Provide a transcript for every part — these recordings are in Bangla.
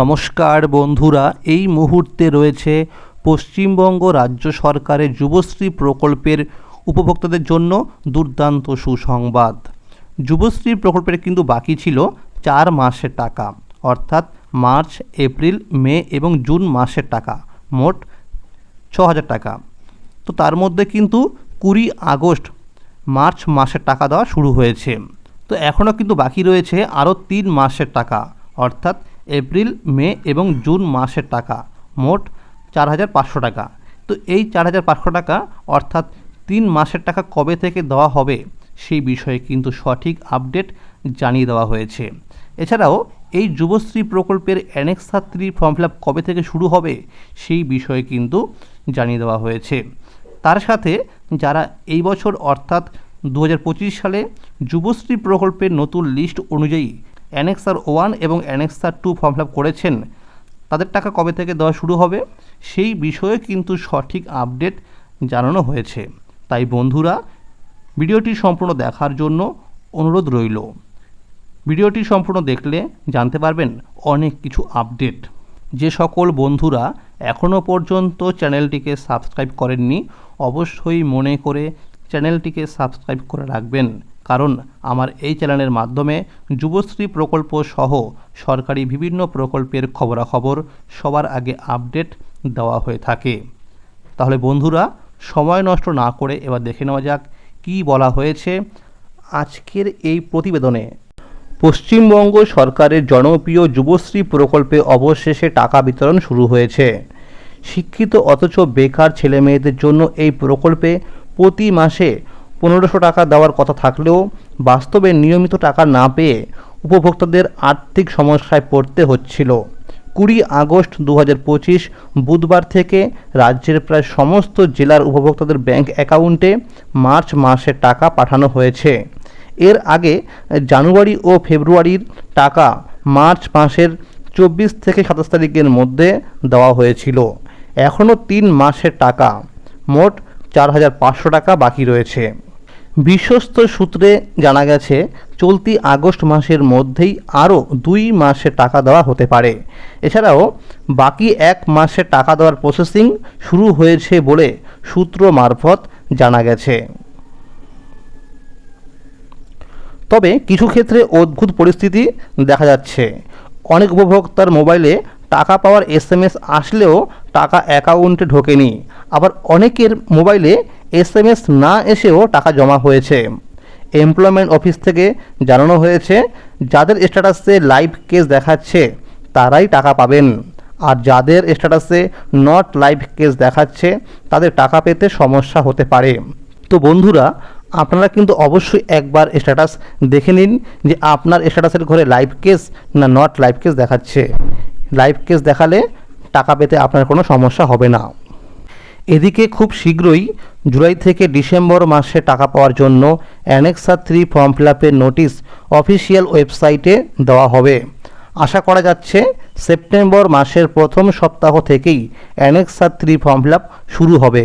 নমস্কার বন্ধুরা, এই মুহূর্তে রয়েছে পশ্চিমবঙ্গ রাজ্য সরকারের যুবশ্রী প্রকল্পের উপভোক্তাদের জন্য দুর্দান্ত সুসংবাদ। যুবশ্রী প্রকল্পের কিন্তু বাকি ছিল চার মাসের টাকা, অর্থাৎ মার্চ, এপ্রিল, মে এবং জুন মাসের টাকা, মোট ছ হাজার টাকা। তো তার মধ্যে কিন্তু কুড়ি আগস্ট, মার্চ মাসের টাকা দেওয়া শুরু হয়েছে। তো এখনও কিন্তু বাকি রয়েছে আরও তিন মাসের টাকা, অর্থাৎ এপ্রিল, মে এবং জুন মাসের টাকা, মোট চার হাজার পাঁচশো টাকা। তো এই চার হাজার পাঁচশো টাকা, অর্থাৎ তিন মাসের টাকা কবে থেকে দেওয়া হবে, সেই বিষয়ে কিন্তু সঠিক আপডেট জানিয়ে দেওয়া হয়েছে। এছাড়াও, এই যুবশ্রী প্রকল্পের অ্যানেক্স ছাত্রী ফর্ম ফিল কবে থেকে শুরু হবে, সেই বিষয়ে কিন্তু জানিয়ে দেওয়া হয়েছে। তার সাথে যারা এই বছর, অর্থাৎ দু হাজার পঁচিশ সালে যুবশ্রী প্রকল্পের নতুন লিস্ট অনুযায়ী অ্যানেক্সার ওয়ান এবং অ্যানেক্সার টু ফর্ম ফিল করেছেন, তাদের টাকা কবে থেকে দেওয়া শুরু হবে সেই বিষয়ে কিন্তু সঠিক আপডেট জানানো হয়েছে। তাই বন্ধুরা, ভিডিওটি সম্পূর্ণ দেখার জন্য অনুরোধ রইল। ভিডিওটি সম্পূর্ণ দেখলে জানতে পারবেন অনেক কিছু আপডেট। যে সকল বন্ধুরা এখনও পর্যন্ত চ্যানেলটিকে সাবস্ক্রাইব করেননি, অবশ্যই মনে করে চ্যানেলটিকে সাবস্ক্রাইব করে রাখবেন। কারণ আমার এই চ্যানেলের মাধ্যমে যুবশ্রী প্রকল্প সহ সরকারি বিভিন্ন প্রকল্পের খবরাখবর সবার আগে আপডেট দেওয়া হয়ে থাকে। তাহলে বন্ধুরা, সময় নষ্ট না করে এবার দেখে নেওয়া যাক কী বলা হয়েছে আজকের এই প্রতিবেদনে। পশ্চিমবঙ্গ সরকারের জনপ্রিয় যুবশ্রী প্রকল্পে অবশেষে টাকা বিতরণ শুরু হয়েছে। শিক্ষিত অথচ বেকার ছেলে মেয়েদের জন্য এই প্রকল্পে প্রতি মাসে পনেরোশো টাকা দেওয়ার কথা থাকলেও বাস্তবে নিয়মিত টাকা না পেয়ে উপভোক্তাদের আর্থিক সমস্যায় পড়তে হচ্ছিল। কুড়ি আগস্ট দু পঁচিশ বুধবার থেকে রাজ্যের প্রায় সমস্ত জেলার উপভোক্তাদের ব্যাংক অ্যাকাউন্টে মার্চ মাসের টাকা পাঠানো হয়েছে। এর আগে জানুয়ারি ও ফেব্রুয়ারির টাকা মার্চ মাসের চব্বিশ থেকে সাতাশ তারিখের মধ্যে দেওয়া হয়েছিল। এখনও তিন মাসের টাকা। মোট চার হাজার পাঁচশো টাকা বাকি রয়েছে। বিশ্বস্ত সূত্রে জানা গেছে, চলতি আগস্ট মাসের মধ্যেই আরও দুই মাসে টাকা দেওয়া হতে পারে। এছাড়াও, বাকি এক মাসে টাকা দেওয়ার প্রসেসিং শুরু হয়েছে বলে সূত্র মারফত জানা গেছে। তবে কিছু ক্ষেত্রে অদ্ভুত পরিস্থিতি দেখা যাচ্ছে। অনেক উপভোক্তার মোবাইলে টাকা পাওয়ার এস আসলেও টাকা অ্যাকাউন্টে ঢোকেনি। আবার অনেকের মোবাইলে এস এম এস না এসেও টাকা জমা হয়েছে। এমপ্লয়মেন্ট অফিস থেকে জানানো হয়েছে, যাদের স্ট্যাটাসে লাইভ কেস দেখাচ্ছে, তারাই টাকা পাবেন। আর যাদের স্ট্যাটাসে নট লাইভ কেস দেখাচ্ছে, তাদের টাকা পেতে সমস্যা হতে পারে। তো বন্ধুরা, আপনারা কিন্তু অবশ্যই একবার স্ট্যাটাস দেখে নিন যে আপনার স্ট্যাটাসের ঘরে লাইভ কেস না নট লাইভ কেস দেখাচ্ছে। লাইভ কেস দেখালে টাকা পেতে আপনার কোনো সমস্যা হবে না। এদিকে খুব শীঘ্রই জুলাই থেকে ডিসেম্বর মাসে টাকা পাওয়ার জন্য অ্যানেক্সা থ্রি ফর্ম ফিল আপের নোটিশ অফিসিয়াল ওয়েবসাইটে দেওয়া হবে। আশা করা যাচ্ছে সেপ্টেম্বর মাসের প্রথম সপ্তাহ থেকেই annexure three form fill up শুরু হবে।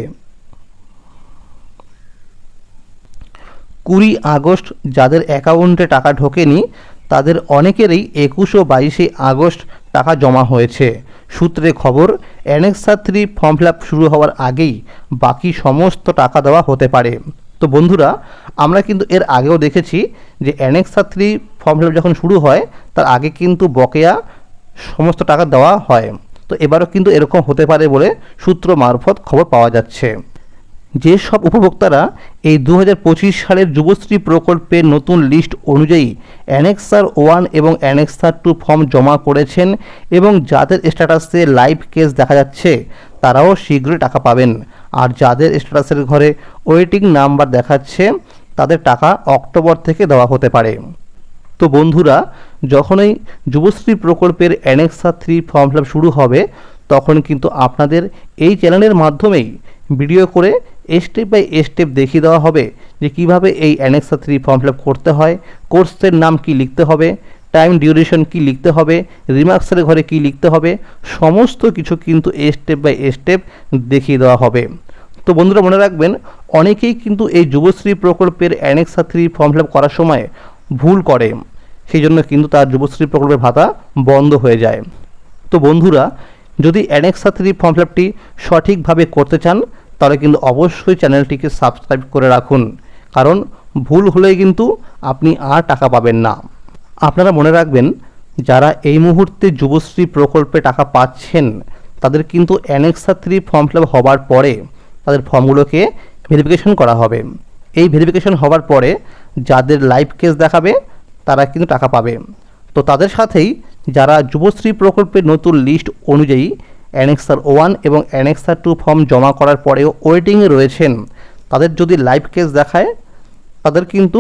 কুড়ি আগস্ট যাদের অ্যাকাউন্টে টাকা ঢোকেনি, তাদের অনেকেরই একুশ ও বাইশে আগস্ট টাকা জমা হয়েছে। সূত্রে খবর অ্যানেক্সা থ্রি ফর্ম ফিল শুরু হওয়ার আগেই বাকি সমস্ত টাকা দেওয়া হতে পারে। তো বন্ধুরা, আমরা কিন্তু এর আগেও দেখেছি যে অ্যানেক্সা থ্রি ফর্ম ফিল যখন শুরু হয়, তার আগে কিন্তু বকেয়া সমস্ত টাকা দেওয়া হয়। তো এবারও কিন্তু এরকম হতে পারে বলে সূত্র মারফত খবর পাওয়া যাচ্ছে। যেসব উপভোক্তারা এই দু পঁচিশ সালের যুবশ্রী প্রকল্পের নতুন লিস্ট অনুযায়ী অ্যানেক্সার ওয়ান এবং অ্যানেক্সার টু ফর্ম জমা করেছেন এবং যাদের স্ট্যাটাসে লাইভ কেস দেখা যাচ্ছে, তারাও শীঘ্রই টাকা পাবেন। আর যাদের স্ট্যাটাসের ঘরে ওয়েটিং নাম্বার দেখাচ্ছে, তাদের টাকা অক্টোবর থেকে দেওয়া হতে পারে। তো বন্ধুরা যখনই যুবশ্রী প্রকল্পের অ্যানেক্সা থ্রি ফর্ম ফিল শুরু হবে, তখন কিন্তু আপনাদের এই চ্যানেলের মাধ্যমেই ভিডিও করে স্টেপ বাই স্টেপ দেখিয়ে দেওয়া হবে যে কীভাবে এই অ্যানেক্সা থ্রি ফর্ম ফিল করতে হয় কোর্সের নাম কি লিখতে হবে টাইম ডিউরেশন কি লিখতে হবে রিমার্কসের ঘরে কি লিখতে হবে, সমস্ত কিছু কিন্তু স্টেপ বাই স্টেপ দেখিয়ে দেওয়া হবে। তো বন্ধুরা মনে রাখবেন, অনেকেই কিন্তু এই যুবশ্রী প্রকল্পের অ্যানেক্সা থ্রি ফর্ম ফিল করার সময় ভুল করে। সেই জন্য কিন্তু তার যুবশ্রী প্রকল্পের ভাতা বন্ধ হয়ে যায়। তো বন্ধুরা, যদি অ্যানেক্সা থ্রি ফর্ম ফিল আপটি সঠিকভাবে করতে চান তাহলে কিন্তু অবশ্যই চ্যানেলটিকে সাবস্ক্রাইব করে রাখুন। কারণ ভুল হলেই কিন্তু আপনি আর টাকা পাবেন না। আপনারা মনে রাখবেন, যারা এই মুহূর্তে যুবশ্রী প্রকল্পে টাকা পাচ্ছেন, তাদের কিন্তু অ্যানেক্সা থ্রি ফর্ম ফিল হওয়ার পরে তাদের ফর্মগুলোকে ভেরিফিকেশন করা হবে। এই ভেরিফিকেশন হওয়ার পরে যাদের লাইভ কেস দেখাবে, তারা কিন্তু টাকা পাবে। তো তাদের সাথেই যারা যুবশ্রী প্রকল্পের নতুন লিস্ট অনুযায়ী অ্যানেক্সার ওয়ান এবং অ্যানেক্সার টু ফর্ম জমা করার পরেও ওয়েটিংয়ে রয়েছেন। তাদের যদি লাইভ কেস দেখায়, তাদের কিন্তু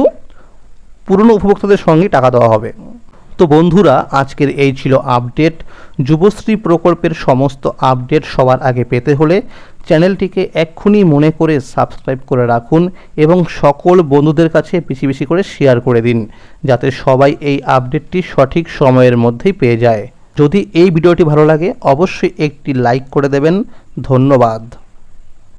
পুরনো উপভোক্তাদের সঙ্গে টাকা দেওয়া হবে। তো বন্ধুরা, আজকের এই ছিল আপডেট। যুবশ্রী প্রকল্পের সমস্ত আপডেট সবার আগে পেতে হলে চ্যানেলটিকে এক্ষুনি মনে করে সাবস্ক্রাইব করে রাখুন এবং সকল বন্ধুদের কাছে বেশি বেশি করে শেয়ার করে দিন, যাতে সবাই এই আপডেটটি সঠিক সময়ের মধ্যেই পেয়ে যায়। যদি এই ভিডিওটি ভালো লাগে অবশ্যই একটি লাইক করে দেবেন। ধন্যবাদ।